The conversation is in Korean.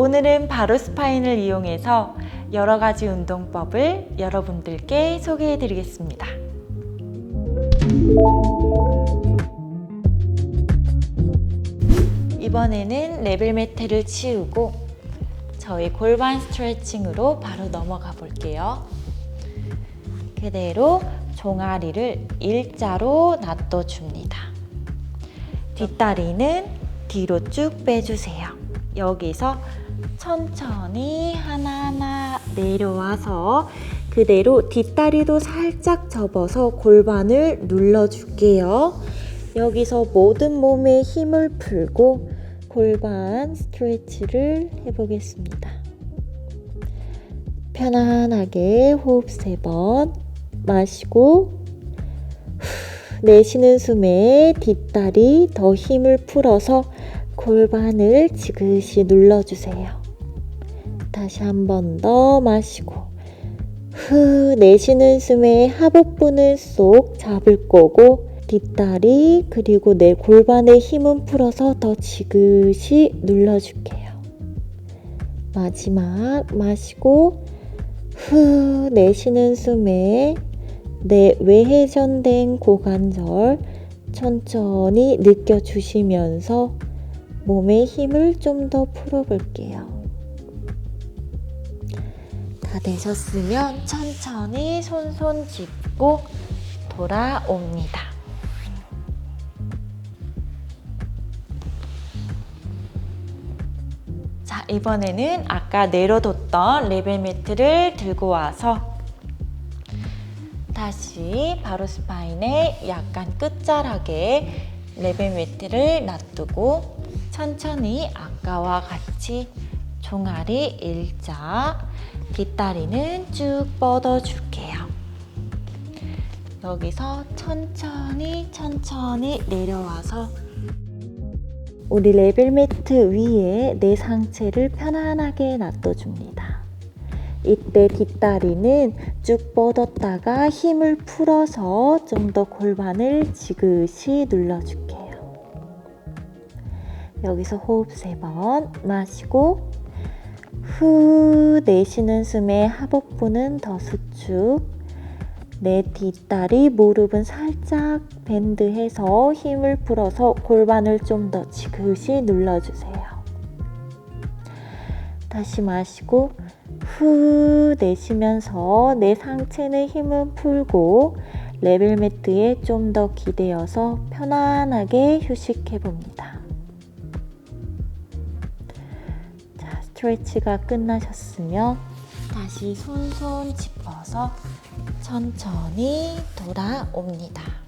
오늘은 바로 스파인을 이용해서 여러 가지 운동법을 여러분들께 소개해 드리겠습니다. 이번에는 레벨 매트를 치우고 저희 골반 스트레칭으로 바로 넘어가 볼게요. 그대로 종아리를 일자로 놔둬 줍니다. 뒷다리는 뒤로 쭉 빼주세요. 여기서 천천히 하나하나 내려와서 그대로 뒷다리도 살짝 접어서 골반을 눌러줄게요. 여기서 모든 몸에 힘을 풀고 골반 스트레치를 해보겠습니다. 편안하게 호흡 세 번 마시고 후, 내쉬는 숨에 뒷다리 더 힘을 풀어서 골반을 지그시 눌러주세요. 다시 한 번 더 마시고 후 내쉬는 숨에 하복부는 쏙 잡을 거고 뒷다리 그리고 내 골반의 힘은 풀어서 더 지그시 눌러줄게요. 마지막 마시고 후 내쉬는 숨에 내 외회전된 고관절 천천히 느껴주시면서 몸의 힘을 좀 더 풀어볼게요. 다 되셨으면 천천히 손손 짚고 돌아옵니다. 자, 이번에는 아까 내려뒀던 레벨 매트를 들고 와서 다시 바로 스파인에 약간 끝자락에 레벨 매트를 놔두고 천천히 아까와 같이 종아리 일자, 뒷다리는 쭉 뻗어줄게요. 여기서 천천히 천천히 내려와서 우리 레벨 매트 위에 내 상체를 편안하게 놔둬줍니다. 이때 뒷다리는 쭉 뻗었다가 힘을 풀어서 좀 더 골반을 지그시 눌러줄게요. 여기서 호흡 세 번 마시고 후 내쉬는 숨에 하복부는 더 수축 내 뒷다리 무릎은 살짝 밴드해서 힘을 풀어서 골반을 좀 더 지그시 눌러주세요. 다시 마시고 후 내쉬면서 내 상체는 힘을 풀고 레벨 매트에 좀 더 기대어서 편안하게 휴식해 봅니다. 스트레치가 끝나셨으면 다시 손손 짚어서 천천히 돌아옵니다.